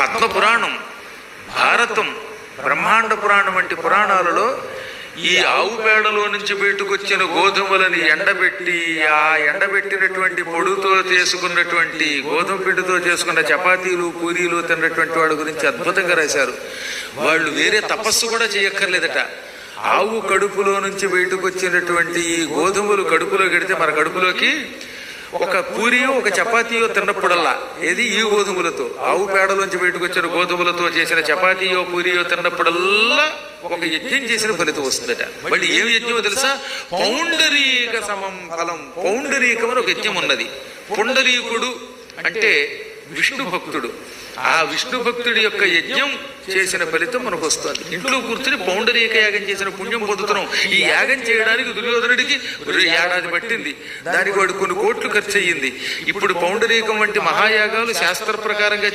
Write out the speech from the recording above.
పద్మపురాణం భారతం బ్రహ్మాండ పురాణం వంటి పురాణాలలో ఈ ఆవు పేడలో నుంచి బయటకొచ్చిన గోధుమలని ఎండబెట్టి ఆ ఎండబెట్టినటువంటి పొడుతో చేసుకున్నటువంటి గోధుమ పిండితో చేసుకున్న చపాతీలు పూరీలు తిన్నటువంటి వాడి గురించి అద్భుతంగా రాశారు. వాళ్ళు వేరే తపస్సు కూడా చేయక్కర్లేదట. ఆవు కడుపులో నుంచి బయటకు వచ్చినటువంటి ఈ గోధుమలు కడుపులో గడితే మన కడుపులోకి ఒక పూరియో ఒక చపాతీయో తిన్నప్పుడల్లా ఏది ఈ గోధుమలతో? ఆవు పేడలోంచి బయటకు వచ్చిన గోధుమలతో చేసిన చపాతీయో పూరియో తిన్నప్పుడల్లా ఒక యజ్ఞం చేసిన ఫలితం వస్తుందట. మళ్ళీ ఏం యజ్ఞమో తెలుసా? పౌండరీక సమం ఫలం. పౌండరీకం అని ఒక యజ్ఞం ఉన్నది. పుండరీకుడు అంటే విష్ణు భక్తుడు ఆ విష్ణు భక్తుడి యొక్క యజ్ఞం చేసిన ఫలితం మనకు వస్తుంది. ఇంట్లో కూర్చుని పౌండరీక యాగం చేసిన పుణ్యం పొందుతున్నాం. ఈ యాగం చేయడానికి దుర్యోధనుడికి ఏడాది పట్టింది. దానికి వాడు కొన్ని కోట్లు ఖర్చు అయ్యింది. ఇప్పుడు పౌండరీకం వంటి మహాయాగాలు శాస్త్ర ప్రకారంగా